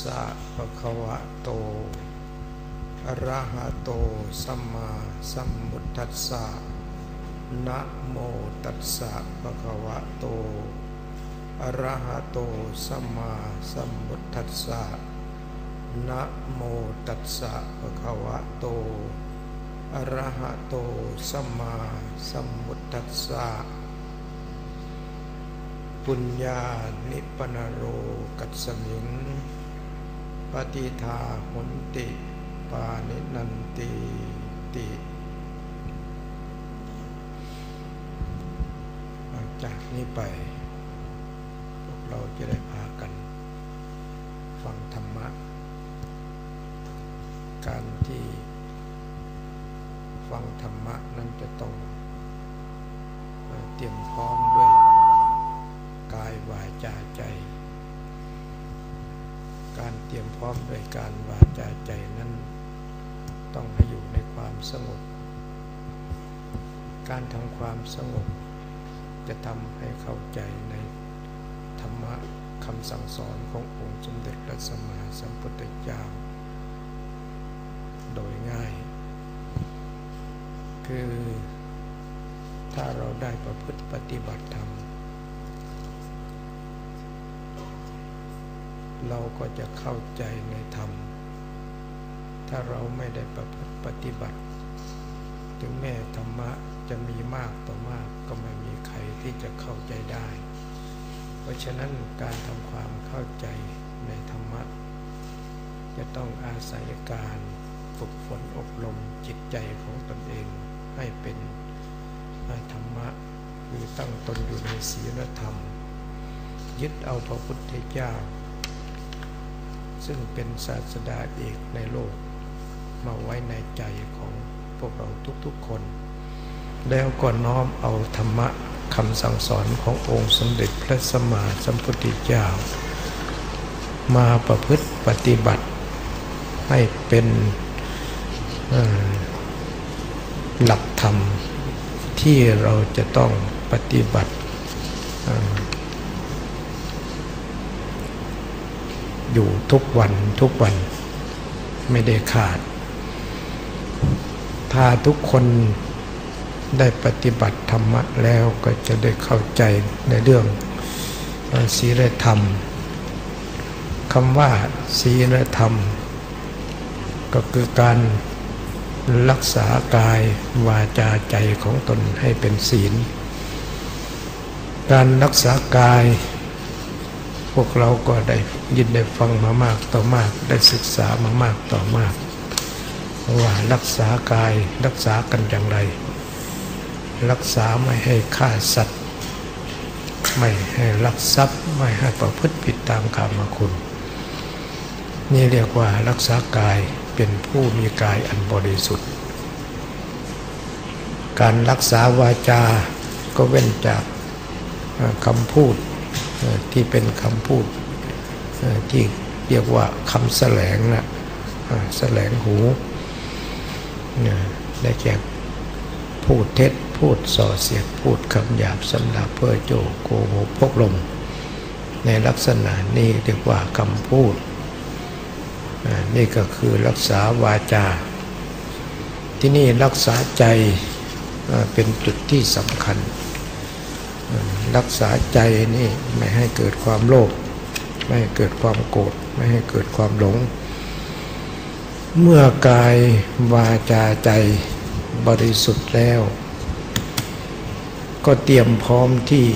สะภะคะวะโตอะระหะโตสัมมาสัมพุทธัสสะนะโมตัสสะภะคะวะโตอะระหะโตสัมมาสัมพุทธัสสะนะโมตัสสะภะคะวะโตอะระหะโตสัมมาสัมพุทธัสสะปุญญานิปนโรกัสสมิง ปฏิทาหุนติ ปานินันติติจากนี้ไป พวกเราจะได้พากัน ฟังธรรมะ การที่ฟังธรรมะนั้นจะต้องเอเตรียมพร้อมด้วย กายวาจาใจ การเตรียมพร้อมโดยการวาจาใจนั้น ต้องให้อยู่ในความสงบ การทำความสงบ จะทำให้เข้าใจในธรรมะคำสั่งสอนขององค์สมเด็จพระสัมมาสัมพุทธเจ้า โดยง่าย คือถ้าเราได้ประพฤติปฏิบัติธรรม เราก็จะเข้าใจในธรรม ถ้าเราไม่ได้ประพฤติปฏิบัติ ถึงแม้ธรรมะจะมีมากต่อมากก็ไม่มีใครที่จะเข้าใจได้ เพราะฉะนั้นการทำความเข้าใจในธรรมะ จะต้องอาศัยการฝึกฝนอบรมจิตใจของตนเองให้เป็นธรรมะคือตั้งตนอยู่ในศีลธรรม ยึดเอาพระพุทธเจ้า ซึ่งเป็นศาสดาเอกในโลก มาไว้ในใจของพวกเราทุกๆคน แล้วก็น้อมเอาธรรมะคำสั่งสอนขององค์สมเด็จพระสัมมาสัมพุทธเจ้า มาประพฤติปฏิบัติให้เป็นหลักธรรมที่เราจะต้องปฏิบัติ อยู่ทุกวันทุกวัน ไม่ได้ขาด ถ้าทุกคนได้ปฏิบัติธรรมะแล้วก็จะได้เข้าใจในเรื่องศีลธรรมคำว่าศีลธรรม ก็คือการรักษากายวาจาใจของตนให้เป็นศีล การรักษากาย พวกเราก็ได้ ยินได้ฟังมามากต่อมาก ได้ศึกษามามากต่อมาก ว่ารักษากายรักษากันอย่างไร รักษาไม่ให้ฆ่าสัตว์ ไม่ให้ลักทรัพย์ไม่ให้ประพฤติผิดตามกรรมคุณ นี่เรียกว่ารักษากายเป็นผู้มีกายอันบริสุทธิ์ การรักษาวาจาก็เว้นจากคำพูดที่เป็นคำพูด ที่เรียกว่าคำแสลงนะเอ่อแสลงหูนี่ได้แก่พูดเท็จพูดส่อเสียดพูดคำหยาบสำหรับเพื่อโจโกหกพกลม ในลักษณะนี้เรียกว่าคำพูด นี่ก็คือรักษาวาจา ที่นี่รักษาใจเป็นจุดที่สำคัญ รักษาใจนี่ไม่ให้เกิดความโลภ ไม่ให้เกิดความโกรธไม่ให้เกิดความหลง เมื่อกายวาจาใจบริสุทธิ์แล้ว ก็เตรียมพร้อมที่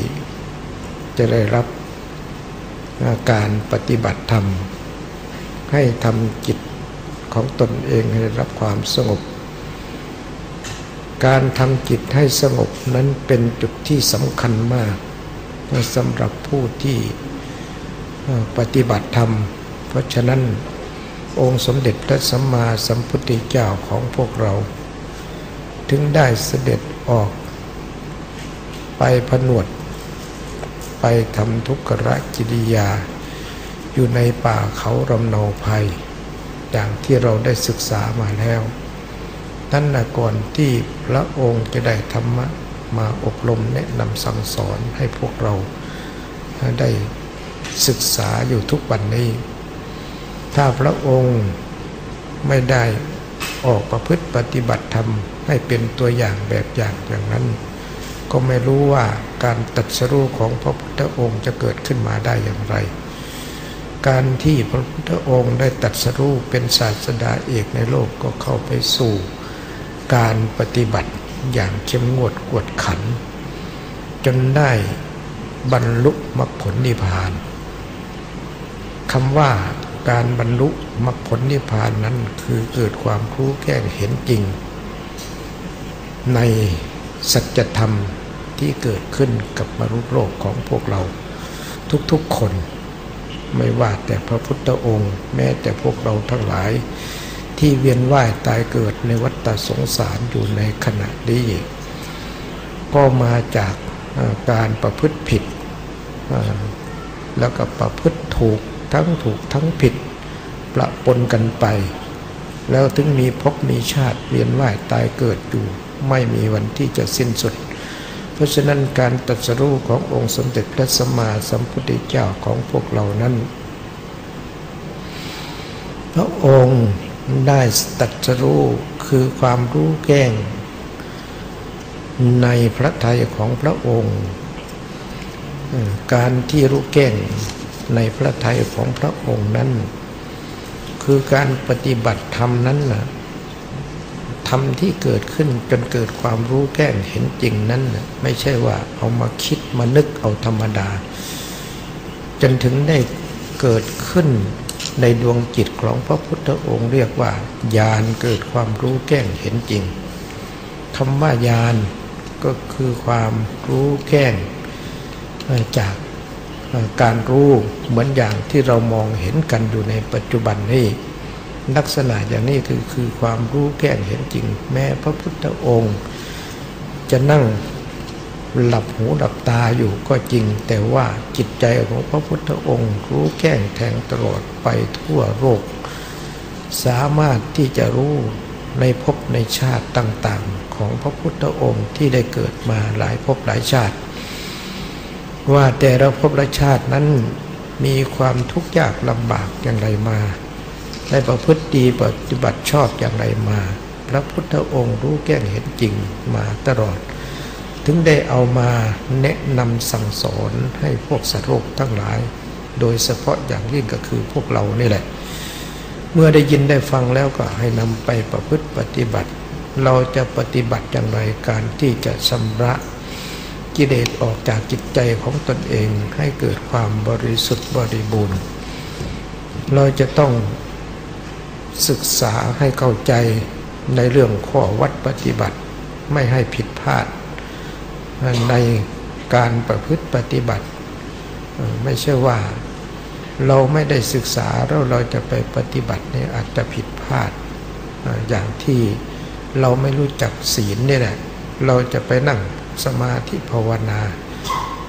จะได้รับการปฏิบัติธรรม ให้ทำจิตของตนเองให้ได้รับความสงบ การทำจิตให้สงบนั้นเป็นจุดที่สำคัญมากสำหรับผู้ที่ ปฏิบัติธรรม เพราะฉะนั้นองค์สมเด็จพระสัมมาสัมพุทธเจ้าของพวกเรา ถึงได้เสด็จออก ไปผนวด ไปทำทุกขระกิริยา อยู่ในป่าเขาลำเนาภัย อย่างที่เราได้ศึกษามาแล้วนั่นนะก่อนที่พระองค์จะได้ธรรมะมาอบรมแนะนำสั่งสอนให้พวกเราได้ ศึกษาอยู่ทุกวันนี้ ถ้าพระองค์ไม่ได้ออกประพฤติปฏิบัติธรรมให้เป็นตัวอย่างแบบอย่างอย่างนั้น ก็ไม่รู้ว่าการตัดสรู้ของพระพุทธองค์จะเกิดขึ้นมาได้อย่างไร การที่พระพุทธองค์ได้ตัดสรู้เป็นศาสดาเอกในโลกก็เข้าไปสู่การปฏิบัติอย่างเข้มงวดกวดขัน จนได้บรรลุมรรคผลนิพพาน คำว่าการบรรลุมรรคผลนิพพานนั้นคือเกิดความรู้แก้งเห็นจริง ในสัจธรรมที่เกิดขึ้นกับมรุษโลกของพวกเรา ทุกๆคน ไม่ว่าแต่พระพุทธองค์ แม้แต่พวกเราทั้งหลาย ที่เวียนว่ายตายเกิดในวัฏสงสารอยู่ในขณะนี้ก็มาจากการประพฤติผิดแล้วก็ประพฤติถูก ทั้งถูกทั้งผิดประปนกันไป แล้วถึงมีพบมีชาติเวียนว่ายตายเกิดอยู่ ไม่มีวันที่จะสิ้นสุด เพราะฉะนั้นการตัดสรู้ขององค์สมเด็จพระสัมมาสัมพุทธเจ้าของพวกเรานั้น พระองค์ได้ตัดสรู้คือความรู้แก้ง ในพระทัยของพระองค์ การที่รู้แก้ง ในพระทัยของพระองค์นั้น คือการปฏิบัติธรรมนั้นนะธรรมที่เกิดขึ้นจนเกิดความรู้แก้งเห็นจริงนั้นนะไม่ใช่ว่าเอามาคิดมานึกเอาธรรมดา จนถึงได้เกิดขึ้นในดวงจิตของพระพุทธองค์เรียกว่าญาณเกิดความรู้แก้งเห็นจริงคำว่าญาณก็คือความรู้แก้งจาก การรู้เหมือนอย่างที่เรามองเห็นกันอยู่ในปัจจุบันนี้ ลักษณะอย่างนี้คือคือความรู้แก้งเห็นจริง แม้พระพุทธองค์ จะนั่งหลับหูหลับตาอยู่ก็จริง แต่ว่าจิตใจของพระพุทธองค์ รู้แก้งแทงตลอดไปทั่วโลกสามารถที่จะรู้ในภพในชาติต่างๆ ของพระพุทธองค์ที่ได้เกิดมาหลายภพหลายชาติ ว่าแต่เราพบรชาตินั้นมีความทุกข์ยากลำบากอย่างไรมา ได้ประพฤติดีปฏิบัติชอบอย่างไรมา พระพุทธองค์รู้แก้งเห็นจริงมาตลอด ถึงได้เอามาแนะนำสั่งสอนให้พวกสัตว์โลกทั้งหลาย โดยเฉพาะอย่างยิ่งก็คือพวกเรานี่แหละ เมื่อได้ยินได้ฟังแล้วก็ให้นำไปประพฤติปฏิบัติ เราจะปฏิบัติอย่างไรการที่จะชำระ กิเลสออกจากจิตใจของตนเองให้เกิดความบริสุทธิ์บริบูรณ์ เราจะต้องศึกษาให้เข้าใจในเรื่องข้อวัดปฏิบัติไม่ให้ผิดพลาด ในการประพฤติปฏิบัติ ไม่ใช่ว่าเราไม่ได้ศึกษาแล้วเราจะไปปฏิบัติเนี่ยอาจจะผิดพลาด อย่างที่เราไม่รู้จักศีลนี่แหละเราจะไปนั่ง สมาธิภาวนา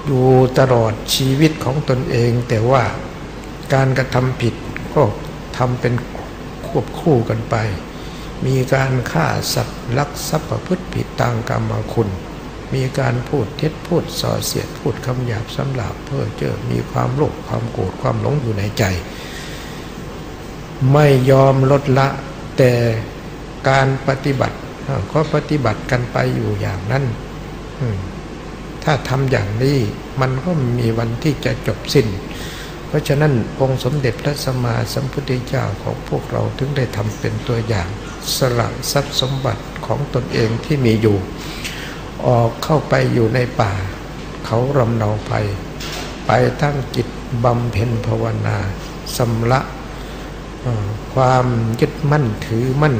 อยู่ตลอดชีวิตของตนเอง แต่ว่าการกระทำผิดก็ทำเป็นควบคู่กันไป มีการฆ่าสัตว์ลักทรัพย์ประพฤติผิดตางกรรมคุณ มีการพูดเท็จพูดส่อเสียดพูดคำหยาบสำหรับเพื่อเจอมีความโลภความโกรธความหลงอยู่ในใจ ไม่ยอมลดละแต่การปฏิบัติก็ปฏิบัติกันไปอยู่อย่างนั้น ถ้าทำอย่างนี้มันก็มีวันที่จะจบสิ้น เพราะฉะนั้นองค์สมเด็จพระสัมมาสัมพุทธเจ้าของพวกเราถึงได้ทำเป็นตัวอย่าง สละทรัพย์สมบัติของตนเองที่มีอยู่ ออกเข้าไปอยู่ในป่า เขารำเนาไป ไปตั้งจิตบำเพ็ญภาวนาสำละความยึดมั่นถือมั่น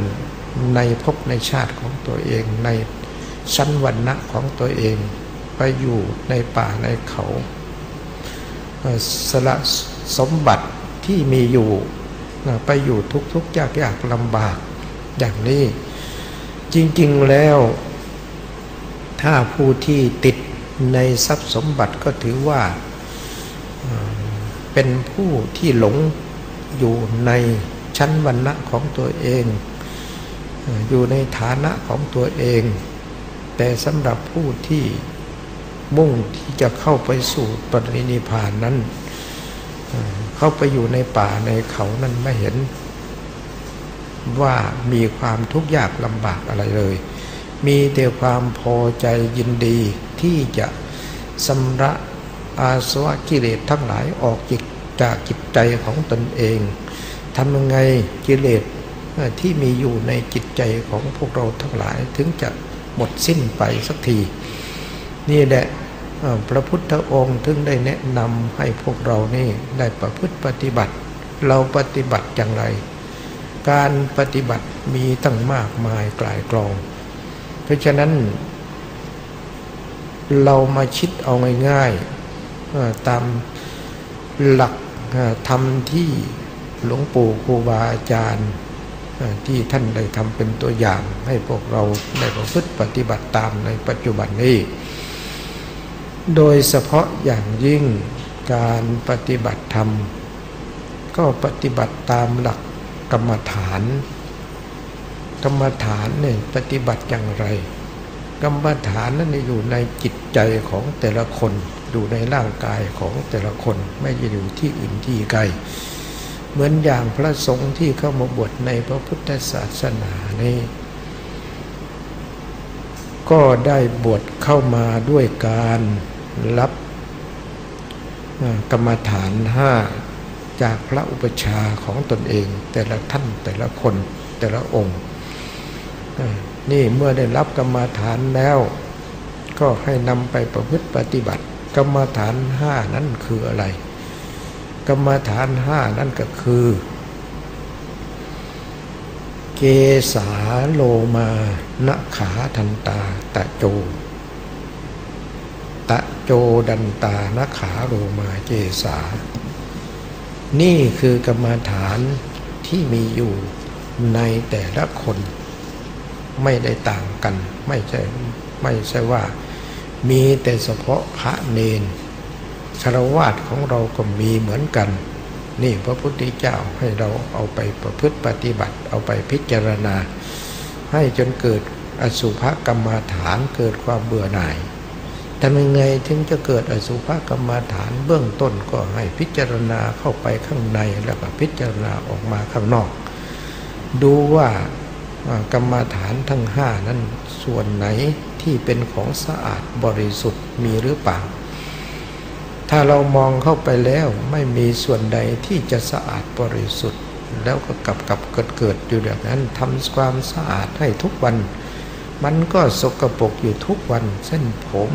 ในภพในชาติของตัวเองใน ชั้นวันณะของตัวเองไปอยู่ในป่าในเขาสละสมบัติที่มีอยู่ไปอยู่ทุกๆยากยากลำบากอย่างนี้จริง ๆแล้ว ถ้าผู้ที่ติดในทรัพย์สมบัติก็ถือว่าเป็นผู้ที่หลงอยู่ในชั้นวันณะของตัวเอง อยู่ในฐานะของตัวเอง แต่สำหรับผู้ที่มุ่งที่จะเข้าไปสู่ปรินิพานนั้น เข้าไปอยู่ในป่าในเขานั้นไม่เห็น ว่ามีความทุกข์ยากลำบากอะไรเลย มีแต่ความพอใจยินดีที่จะสำระอาสวะกิเลสทั้งหลายออกจิตจากจิตใจของตนเองทำยังไงกิเลสที่มีอยู่ในจิตใจของพวกเราทั้งหลายถึงจะ หมดสิ้นไปสักที นี่แหละพระพุทธองค์ถึงได้แนะนำให้พวกเรานี่ได้ประพฤติปฏิบัติ เราปฏิบัติอย่างไร การปฏิบัติมีตั้งมากมายกลายกลอง เพราะฉะนั้น เรามาคิดเอาง่ายๆตามหลักธรรมที่หลวงปู่ครูบาอาจารย์ ที่ท่านได้ทำเป็นตัวอย่าง ให้พวกเราได้ประพฤติปฏิบัติตามในปัจจุบันนี้ โดยเฉพาะอย่างยิ่งการปฏิบัติธรรม ก็ปฏิบัติตามหลักกรรมฐาน กรรมฐานเนี่ยปฏิบัติอย่างไร กรรมฐานนั้นอยู่ในจิตใจของแต่ละคนอยู่ในร่างกายของแต่ละคนไม่ได้อยู่ที่อื่นที่ไกล เหมือนอย่างพระสงฆ์ที่เข้ามาบวชในพระพุทธศาสนานี้ ก็ได้บวชเข้ามาด้วยการรับกรรมฐานห้าจากพระอุปชาของตนเอง แต่ละท่านแต่ละคนแต่ละองค์ นี่เมื่อได้รับกรรมฐานแล้ว ก็ให้นำไปประพฤติปฏิบัติ กรรมฐานห้านั้นคืออะไร รรมฐานห้านั่นก็คือ เกสาโลมานะขาทันตาตะโจ ตะโจดันตานขาโลมาเกสา นี่คือกรรมฐานที่มีอยู่ในแต่ละคนไม่ได้ต่างกัน ไม่ใช่ไม่ใช่ว่ามีแต่เฉพาะพระเนน คารวาสของเราก็มีเหมือนกัน นี่พระพุทธเจ้าให้เราเอาไปประพฤติปฏิบัติเอาไปพิจารณา ให้จนเกิดอสุภกรรมาฐานเกิดความเบื่อหน่ายทำยังไงถึงจะเกิดอสุภกรรมาฐานเบื้องต้นก็ให้พิจารณาเข้าไปข้างในแล้วก็พิจารณาออกมาข้างนอก ดูว่ากรรมาฐานทั้งห้านั้นส่วนไหนที่เป็นของสะอาดบริสุทธิ์มีหรือเปล่า ถ้าเรามองเข้าไปแล้วไม่มีส่วนใดที่จะสะอาดบริสุทธิ์ แล้วก็กลับกับเกิดเกิดอยู่แบบนั้นทำความสะอาดให้ทุกวัน มันก็สกปรกอยู่ทุกวัน เส้นผม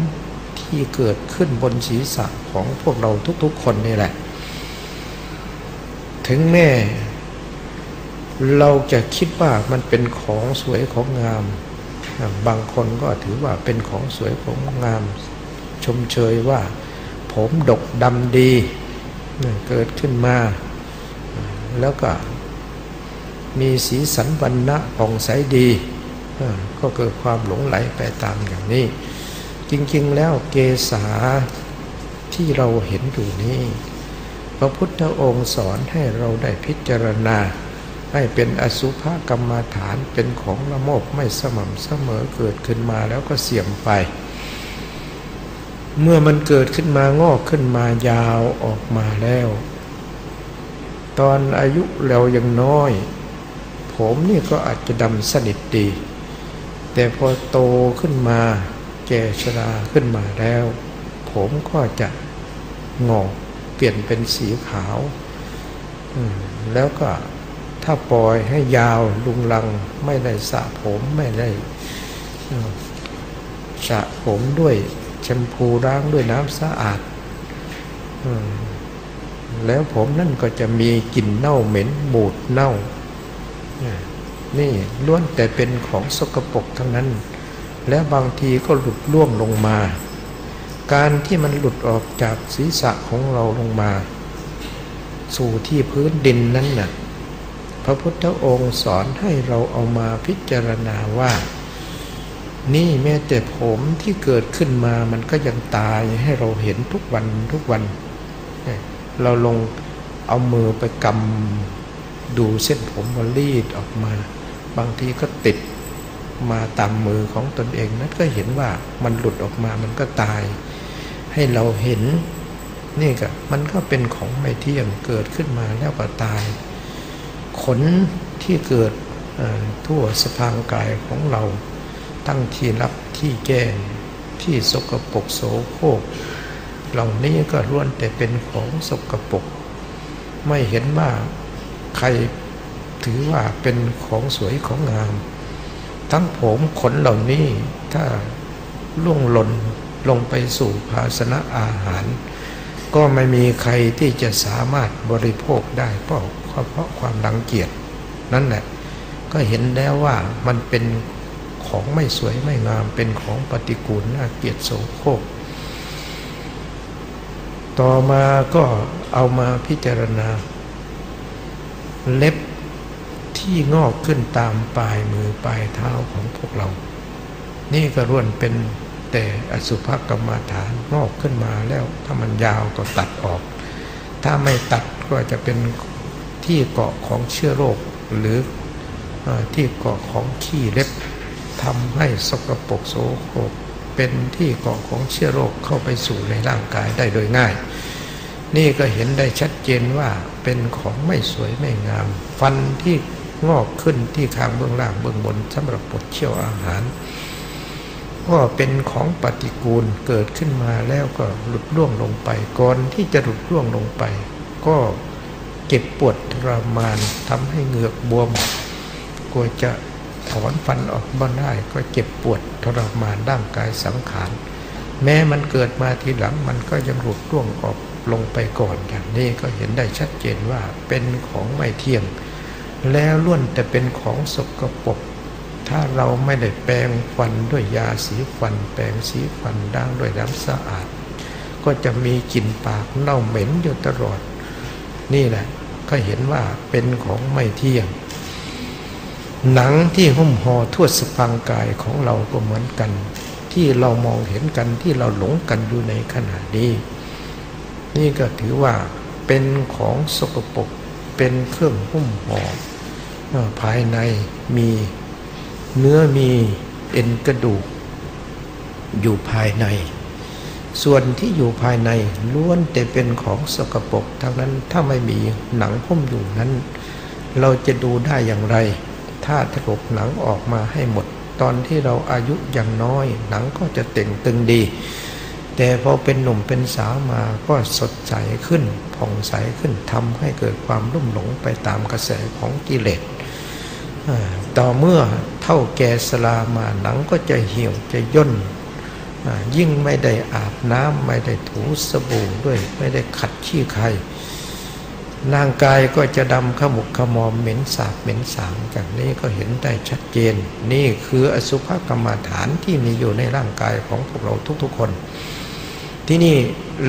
ที่เกิดขึ้นบนศีรษะของพวกเราทุกๆ คนนี่แหละ ถึงแม่เราจะคิดว่ามันเป็นของสวยของงาม บางคนก็ถือว่าเป็นของสวยของงาม ชมเชยว่า ผมดกดำดีเกิดขึ้นมา แล้วก็มีสีสันวันณะผ่องใสดี ก็เกิดความหลงไหลไปตามอย่างนี้ จริงๆแล้วเกษาที่เราเห็นอยู่นี้ พระพุทธองค์สอนให้เราได้พิจารณา ให้เป็นอสุภกรรมฐานเป็นของละโมบไม่สม่ำเสมอเกิดขึ้นมาแล้วก็เสี่ยมไป เมื่อมันเกิดขึ้นมางอกขึ้นมายาวออกมาแล้ว ตอนอายุเรายังน้อย ผมนี่ก็อาจจะดำสนิทดี แต่พอโตขึ้นมาแก่ชราขึ้นมาแล้ว ผมก็จะงอกเปลี่ยนเป็นสีขาวแล้วก็ถ้าปล่อยให้ยาวลุงลังไม่ได้สระผมไม่ได้สระผมด้วย แชมพูล้างด้วยน้ำสะอาดแล้วผมนั่นก็จะมีกลิ่นเน่าเหม็นบูดเน่า นี่ล้วนแต่เป็นของสกปรกทั้งนั้น และบางทีก็หลุดล่วงลงมา การที่มันหลุดออกจากศีรษะของเราลงมา สู่ที่พื้นดินนั้นน่ะ พระพุทธองค์สอนให้เราเอามาพิจารณาว่า นี่แม้แต่ผมที่เกิดขึ้นมามันก็ยังตายให้เราเห็นทุกวันทุกวัน เราลงเอามือไปกำดูเส้นผมมารีดออกมา บางทีก็ติดมาตามมือของตนเองนั้นก็เห็นว่ามันหลุดออกมามันก็ตาย ให้เราเห็นนี่ก็มันก็เป็นของไม่เที่ยงเกิดขึ้นมาแล้วก็ตาย ขนที่เกิดทั่วสะพางกายของเรา ตั้งที่รับที่แกงที่สกปรกโสโครกเหล่านี้ก็ล้วนแต่เป็นของสกปรกไม่เห็นว่าใครถือว่าเป็นของสวยของงาม ทั้งผมขนเหล่านี้ถ้าล่วงหล่นลงไปสู่ภาชนะอาหาร ก็ไม่มีใครที่จะสามารถบริโภคได้เพราะเพราะความรังเกียจนั่นแหละก็เห็นแล้วว่ามันเป็น ของไม่สวยไม่งามเป็นของปฏิกูลน่าเกลียดโสโครกต่อมาก็เอามาพิจารณา เล็บที่งอกขึ้นตามปลายมือปลายเท้าของพวกเรา นี่ก็ร่วนเป็นแต่อสุภกรรมฐานงอกขึ้นมาแล้ว ถ้ามันยาวก็ตัดออก ถ้าไม่ตัดก็จะเป็นที่เกาะของเชื้อโรคหรือที่เกาะของขี้เล็บ ทำให้สกปรกโสโครกเป็นที่เกาะของเชื้อโรคเข้าไปสู่ในร่างกายได้โดยง่าย นี่ก็เห็นได้ชัดเจนว่าเป็นของไม่สวยไม่งาม ฟันที่งอกขึ้นที่คางเบื้องล่างเบื้องบนสำหรับบดเชี่ยวอาหาร ก็เป็นของปฏิกูลเกิดขึ้นมาแล้วก็หลุดล่วงลงไปก่อนที่จะหลุดล่วงลงไป ก็เจ็บปวดทรมานทำให้เหงือกบวมกลัวจะ ถอนฟันออกบ้าได้ก็เจ็บปวดทรมานร่างกายสังขารแม้มันเกิดมาทีหลังมันก็ยังหลุดร่วงออกลงไปก่อนอย่างนี้ก็เห็นได้ชัดเจนว่าเป็นของไม่เที่ยง แล้วล้วนแต่เป็นของสกปรกถ้าเราไม่ได้แปรงฟันด้วยยาสีฟัน แปรงสีฟันด่างด้วยน้ำสะอาด ก็จะมีกลิ่นปากเน่าเหม็นอยู่ตลอด นี่แหละก็เห็นว่าเป็นของไม่เที่ยง หนังที่หุ้มห่อทั่วสพังกายของเราก็เหมือนกัน ที่เรามองเห็นกันที่เราหลงกันอยู่ในขณะนี้นี่ก็ถือว่าเป็นของสกปรกเป็นเครื่องหุ้มห่อภายในมีเนื้อมีเอ็นกระดูก อยู่ภายใน ส่วนที่อยู่ภายในล้วนแต่เป็นของสกปรกทั้งนั้นถ้าไม่มีหนังหุ้มอยู่นั้น เราจะดูได้อย่างไร ถ้าถลกหนังออกมาให้หมด ตอนที่เราอายุยังน้อย หนังก็จะเต่งตึงดี แต่พอเป็นหนุ่มเป็นสาวมาก็สดใสขึ้นผ่องใสขึ้นทำให้เกิดความรุ่มหลงไปตามกระแสของกิเลสต่อเมื่อเท่าแก่สลามาหนังก็จะเหี่ยวจะย่นยิ่งไม่ได้อาบน้ำไม่ได้ถูสบู่ด้วยไม่ได้ขัดขี้ใคร ร่างกายก็จะดำขมุกขมอมเหม็นสาบเหม็นสางจากนี้ก็เห็นได้ชัดเจน นี่คืออสุภกรรมฐานที่มีอยู่ในร่างกายของพวกเราทุกๆคน ที่นี่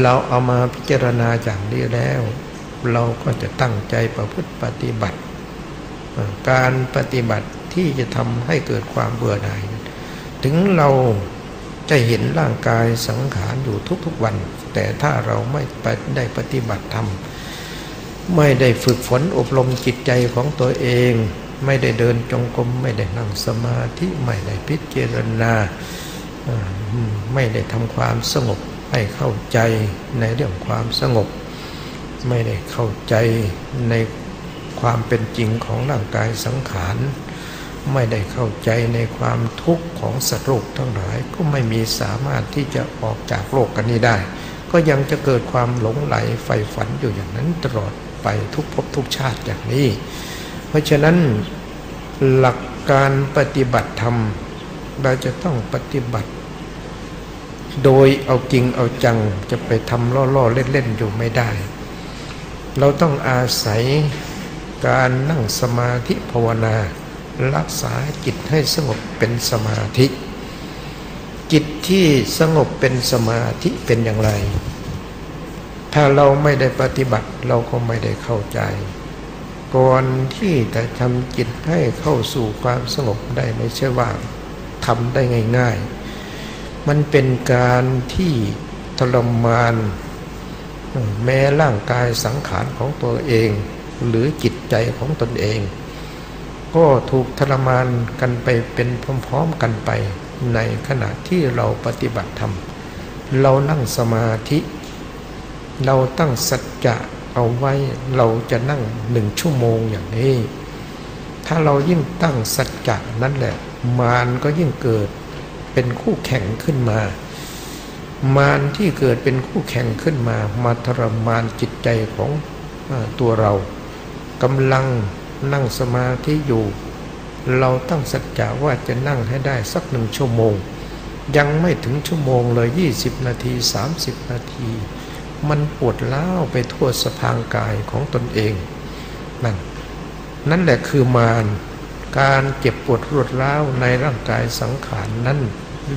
เราเอามาพิจารณาจากนี้แล้ว เราก็จะตั้งใจประพฤติปฏิบัติ การปฏิบัติที่จะทำให้เกิดความเบื่อหน่าย ถึงเราจะเห็นร่างกายสังขารอยู่ทุกๆวัน แต่ถ้าเราไม่ได้ปฏิบัติธรรม ไม่ได้ฝึกฝนอบรมจิตใจของตัวเอง ไม่ได้เดินจงกรมไม่ได้นั่งสมาธิไม่ได้พิจารณา ไม่ได้ทำความสงบให้เข้าใจในเรื่องความสงบ ไม่ได้เข้าใจในความเป็นจริงของร่างกายสังขาร ไม่ได้เข้าใจในความทุกข์ของสัตว์โลกทั้งหลายก็ไม่มีสามารถที่จะออกจากโลกกันนี้ได้ ก็ยังจะเกิดความหลงไหลใฝ่ฝันอยู่อย่างนั้นตลอด ไปทุกภพทุกชาติอย่างนี้ เพราะฉะนั้นหลักการปฏิบัติธรรม เราจะต้องปฏิบัติ โดยเอาจริงเอาจังจะไปทำล่อๆเล่นๆอยู่ไม่ได้ เราต้องอาศัยการนั่งสมาธิภาวนา รักษาจิตให้สงบเป็นสมาธิจิตที่สงบเป็นสมาธิเป็นอย่างไร ถ้าเราไม่ได้ปฏิบัติเราก็ไม่ได้เข้าใจ ก่อนที่จะทำจิตให้เข้าสู่ความสงบได้ไม่ใช่ว่าทำได้ง่ายๆ มันเป็นการที่ทรมาน แม้ร่างกายสังขารของตัวเอง หรือจิตใจของตนเอง ก็ถูกทรมานกันไปเป็นพร้อมๆกันไปในขณะที่เราปฏิบัติธรรม เรานั่งสมาธิ เราตั้งสัจจะเอาไว้เราจะนั่งหนึ่งชั่วโมงอย่างนี้ ถ้าเรายิ่งตั้งสัจจะนั้นแหละ มารก็ยิ่งเกิดเป็นคู่แข่งขึ้นมา มารที่เกิดเป็นคู่แข่งขึ้นมา มาทรมานจิตใจของตัวเรากำลังนั่งสมาธิอยู่ เราตั้งสัจจะว่าจะนั่งให้ได้สักหนึ่งชั่วโมง ยังไม่ถึงชั่วโมงเลย 20 นาที 30 นาที มันปวดเล้าไปทั่วสะพางกายของตนเองนั่นนั่นแหละคือมารการเจ็บปวดรวดร้าวในร่างกายสังขารนั้น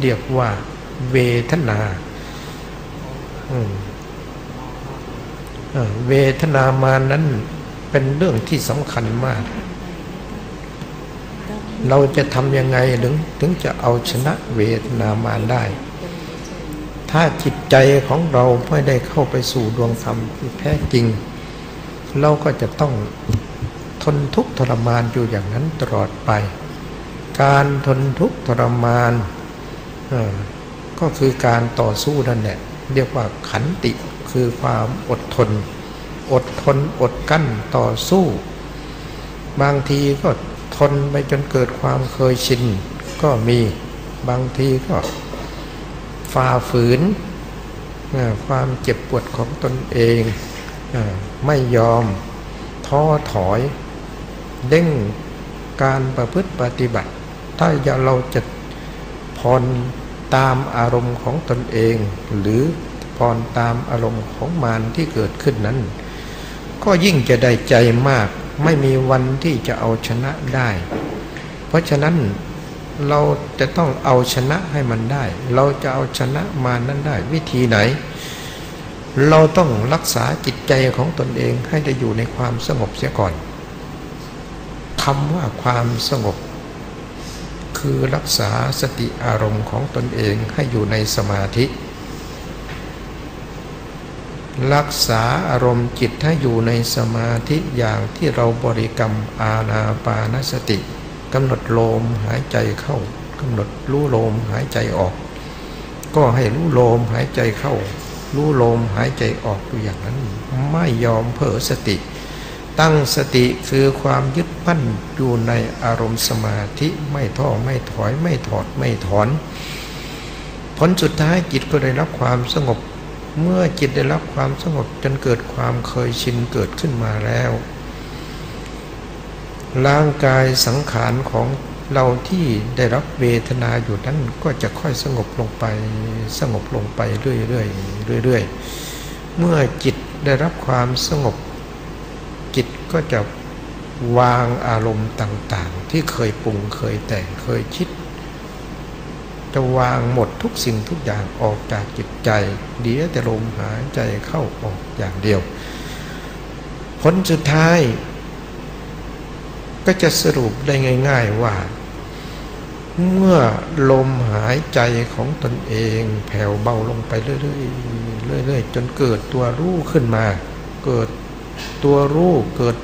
เรียกว่าเวทนาเวทนามานั้นเป็นเรื่องที่สำคัญมาก เราจะทำยังไงถึงถึงจะเอาชนะเวทนามาได้ ถ้าจิตใจของเราไม่ได้เข้าไปสู่ดวงธรรมที่แท้จริง เราก็จะต้องทนทุกข์ทรมานอยู่อย่างนั้นตลอดไป การทนทุกข์ทรมานก็คือการต่อสู้นั่นแหละเรียกว่าขันติคือความอดทน อดทนอดกั้นต่อสู้ บางทีก็ทนไปจนเกิดความเคยชินก็มีบางทีก็ ฝ่าฝืนความเจ็บปวดของตนเองไม่ยอมท้อถอยเด้งการประพฤติปฏิบัติ ถ้าเราจะพรตามอารมณ์ของตนเอง หรือพรตามอารมณ์ของมารที่เกิดขึ้นนั้น ก็ยิ่งจะได้ใจมาก ไม่มีวันที่จะเอาชนะได้ เพราะฉะนั้น เราจะต้องเอาชนะให้มันได้ เราจะเอาชนะมานั้นได้ วิธีไหน เราต้องรักษาจิตใจของตนเองให้ได้อยู่ในความสงบเสียก่อนคำว่าความสงบ คือรักษาสติอารมณ์ของตนเองให้อยู่ในสมาธิ รักษาอารมณ์จิตให้อยู่ในสมาธิอย่างที่เราบริกรรมอาณาปานสติ กำหนดลมหายใจเข้ากำหนดรู้ลมหายใจออก ก็ให้รู้ลมหายใจเข้า รู้ลมหายใจออกอยู่อย่างนั้น ไม่ยอมเผลอสติ ตั้งสติคือความยึดมั่นอยู่ในอารมณ์สมาธิไม่ท้อไม่ถอยไม่ถอดไม่ถอน ผลสุดท้ายจิตก็ได้รับความสงบ เมื่อจิตได้รับความสงบจนเกิดความเคยชินเกิดขึ้นมาแล้ว ร่างกายสังขารของเราที่ได้รับเวทนาอยู่นั้นก็จะค่อยสงบลงไปสงบลงไปเรื่อยๆเรื่อยๆ เมื่อจิตได้รับความสงบ จิตก็จะวางอารมณ์ต่างๆ ที่เคยปรุงเคยแต่งเคยคิด จะวางหมดทุกสิ่งทุกอย่างออกจากจิตใจเดียวแต่ลมหายใจเข้าออกอย่างเดียว ผลสุดท้าย ก็จะสรุปได้ง่าย ๆว่า เมื่อลมหายใจของตนเองแผ่วเบาลงไปเรื่อยๆเรื่อยๆจนเกิดตัวรู้ขึ้นมา เกิดตัวรู้เกิด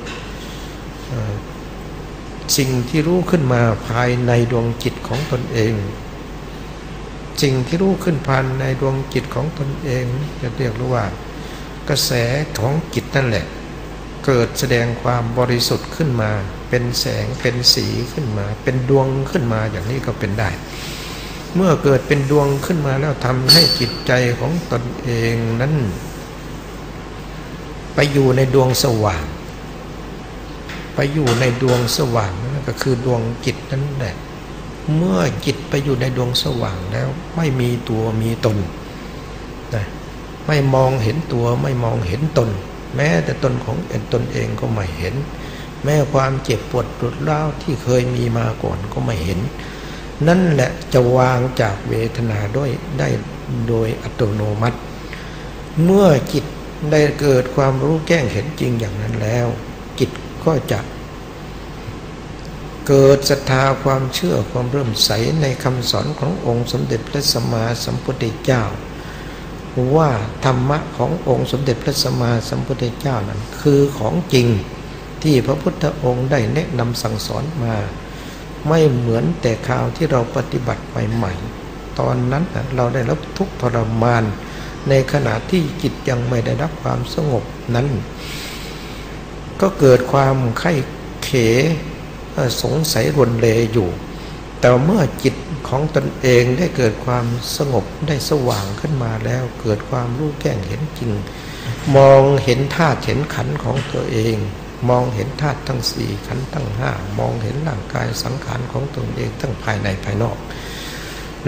สิ่งที่รู้ขึ้นมาภายในดวงจิตของตนเองสิ่งที่รู้ขึ้นภายในดวงจิตของตนเอง จะเรียกว่า กระแสของจิตนั่นแหละ เกิดแสดงความบริสุทธิ์ขึ้นมาเป็นแสงเป็นสีขึ้นมา เป็นดวงขึ้นมาอย่างนี้ก็เป็นได้ เมื่อเกิดเป็นดวงขึ้นมาแล้วทำให้จิตใจของตนเองนั้น ไปอยู่ในดวงสว่าง ไปอยู่ในดวงสว่างนั่นก็คือดวงจิตนั่นแหละเมื่อจิตไปอยู่ในดวงสว่างแล้ว ไม่มีตัวมีตนนะไม่มองเห็นตัวไม่มองเห็นตน แม้แต่ตนของตนเองก็ไม่เห็น แม้ความเจ็บปวดปวดร้าวที่เคยมีมาก่อนก็ไม่เห็น นั่นแหละจะวางจากเวทนาด้วยได้โดยอัตโนมัติ เมื่อจิตได้เกิดความรู้แจ้งเห็นจริงอย่างนั้นแล้ว จิตก็จะเกิดศรัทธาความเชื่อความเริ่มใสในคำสอนขององค์สมเด็จพระสัมมาสัมพุทธเจ้า ว่าธรรมะขององค์สมเด็จพระสัมมาสัมพุทธเจ้านั้นคือของจริง ที่พระพุทธองค์ได้แนะนำสั่งสอนมา ไม่เหมือนแต่ข่าวที่เราปฏิบัติใหม่ๆตอนนั้นเราได้รับทุกทรมาน ในขณะที่จิตยังไม่ได้รับความสงบนั้น ก็เกิดความไข้เขสงสัยรวนเลอยู่ แต่เมื่อจิตของตนเองได้เกิดความสงบได้สว่างขึ้นมาแล้ว เกิดความรู้แก้งเห็นจริง มองเห็นธาตุเห็นขันของตัวเอง มองเห็นธาตุทั้งสี่ขันทั้งห้ามองเห็นร่างกายสังขารของตนเองทั้งภายในภายนอก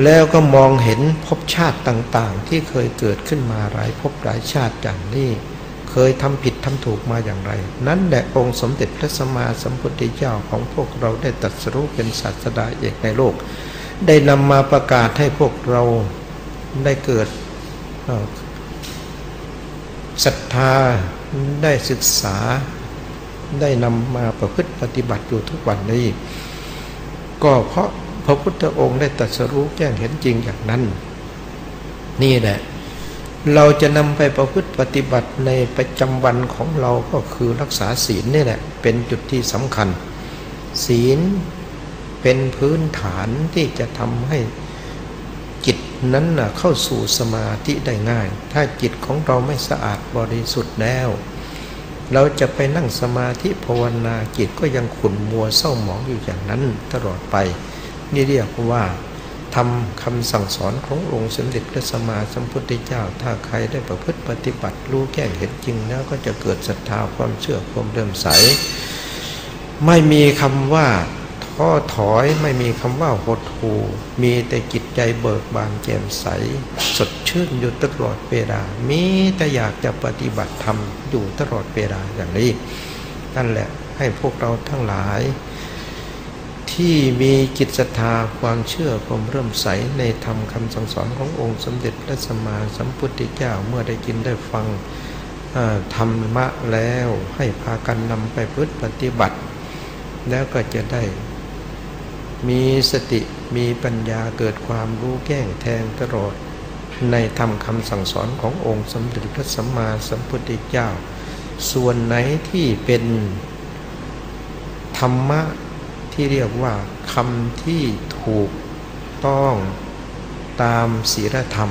แล้วก็มองเห็นภพชาติต่างๆ ที่เคยเกิดขึ้นมาหลายภพหลายชาติอย่างนี้เคยทำผิดทำถูกมาอย่างไร นั้นแหละองค์สมเด็จพระสัมมาสัมพุทธเจ้าของพวกเราได้ตรัสรู้เป็นศาสดาเอกในโลก ได้นำมาประกาศให้พวกเราได้เกิดศรัทธาได้ศึกษา ได้นำมาประพฤติปฏิบัติอยู่ทุกวันนี้ ก็เพราะพระพุทธองค์ได้ตรัสรู้แจ้งเห็นจริงอย่างนั้น นี่แหละเราจะนำไปประพฤติปฏิบัติในประจำวันของเราก็คือรักษาศีลนี่แหละเป็นจุดที่สำคัญ ศีลเป็นพื้นฐานที่จะทำให้จิตนั้นเข้าสู่สมาธิได้ง่าย ถ้าจิตของเราไม่สะอาดบริสุทธิ์แล้ว เราจะไปนั่งสมาธิภาวนาจิตก็ยังขุ่นมัวเศร้าหมองอยู่อย่างนั้นตลอดไป นี่เรียกว่าทำคำสั่งสอนขององค์สมเด็จพระสัมมาสัมพุทธเจ้า ถ้าใครได้ประพฤติปฏิบัติรู้แก้เห็นจริงแล้วก็จะเกิดศรัทธาความเชื่อความเริ่มใส ไม่มีคำว่า ท้อถอยไม่มีคำว่าหดหู่มีแต่จิตใจเบิกบานแจ่มใส สดชื่นอยู่ตลอดเวลา มีแต่อยากจะปฏิบัติธรรมอยู่ตลอดเวลาอย่างนี้ นั่นแหละให้พวกเราทั้งหลาย ที่มีจิตศรัทธาความเชื่อความเริ่มใสในธรรมคำสั่งสอนขององค์สมเด็จพระสัมมาสัมพุทธเจ้าเมื่อได้กินได้ฟังธรรมะแล้วให้พากันนำไปพึ่ปฏิบัติ แล้วก็จะได้ มีสติมีปัญญาเกิดความรู้แก้งแทงตลอด ในธรรมคำสั่งสอนขององค์สมเด็จพระสัมมาสัมพุทธเจ้า ส่วนไหนที่เป็นธรรมะที่เรียกว่าคำที่ถูกต้องตามศีลธรรม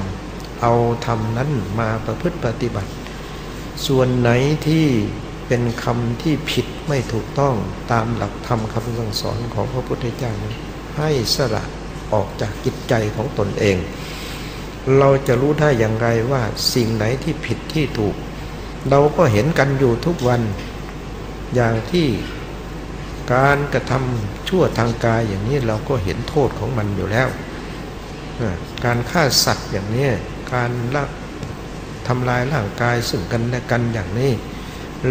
เอาธรรมนั้นมาประพฤติปฏิบัติ ส่วนไหนที่ เป็นคำที่ผิดไม่ถูกต้องตามหลักธรรมคำสั่งสอนของพระพุทธเจ้าให้สละออกจากจิตใจของตนเอง เราจะรู้ได้อย่างไรว่าสิ่งไหนที่ผิดที่ถูก เราก็เห็นกันอยู่ทุกวันอย่างที่การกระทำชั่วทางกายอย่างนี้เราก็เห็นโทษของมันอยู่แล้ว การฆ่าสัตว์อย่างนี้การละทำลายร่างกายซึ่งกันและกันอย่างนี้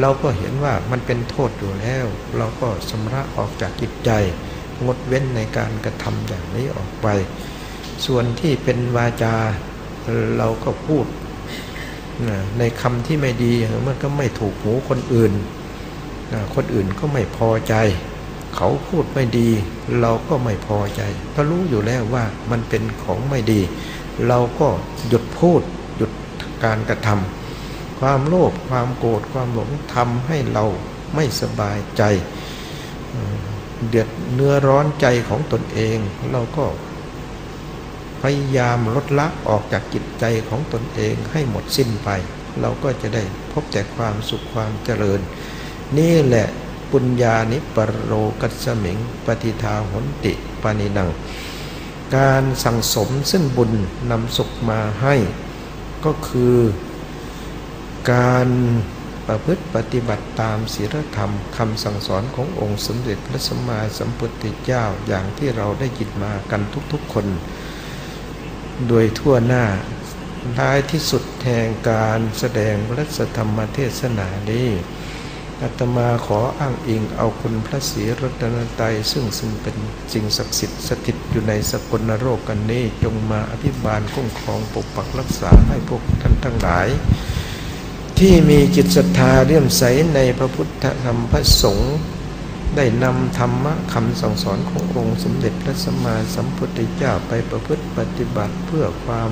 เราก็เห็นว่ามันเป็นโทษอยู่แล้ว เราก็สำระออกจากจิตใจ งดเว้นในการกระทำอย่างนี้ออกไป ส่วนที่เป็นวาจาเราก็พูดในคำที่ไม่ดีมันก็ไม่ถูกหูคนอื่น คนอื่นก็ไม่พอใจ เขาพูดไม่ดี เราก็ไม่พอใจเพราะรู้อยู่แล้วว่ามันเป็นของไม่ดี เราก็หยุดพูดหยุดการกระทำ ความโลภความโกรธความหลงทำให้เราไม่สบายใจ เดือดเนื้อร้อนใจของตนเอง เราก็พยายามลดละออกจากจิตใจของตนเองให้หมดสิ้นไป เราก็จะได้พบแต่ความสุขความเจริญ นี่แหละปุญญานิปโรกัสมิง ปฏิทาหนติปานินัง การสั่งสมซึ่งบุญนำสุขมาให้ ก็คือ การประพฤติปฏิบัติตามศีลธรรมคำสั่งสอนขององค์สมเด็จพระสัมมาสัมพุทธเจ้าอย่างที่เราได้ยินมากันทุกๆคน โดยทั่วหน้าท้ายที่สุดแห่งการแสดงพระธรรมเทศนานี้อาตมาขออ้างอิงเอาคุณพระศรีรัตนตรัยซึ่งซึ่งเป็นสิ่งศักดิ์สิทธิ์สถิตอยู่ในสกลโรกกันนี้ จงมาอภิบาลคุ้มครองปกปักรักษาให้พวกท่านทั้งหลาย ที่มีจิตศรัทธาเลื่อมใสในพระพุทธธรรมพระสงฆ์ได้นำธรรมะคำสั่งสอนขององค์สมเด็จพระสัมมาสัมพุทธเจ้าไปประพฤติปฏิบัติเพื่อความ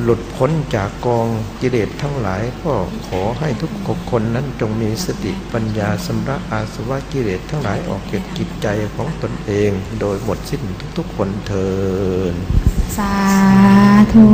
หลุดพ้นจากกองกิเลสทั้งหลาย ก็ขอให้ทุกคนนั้นจงมีสติปัญญาสำระอาสวะกิเลสทั้งหลายออกจากจิตใจของตนเอง โดยหมดสิ้นทุกๆคนเทินสาธุ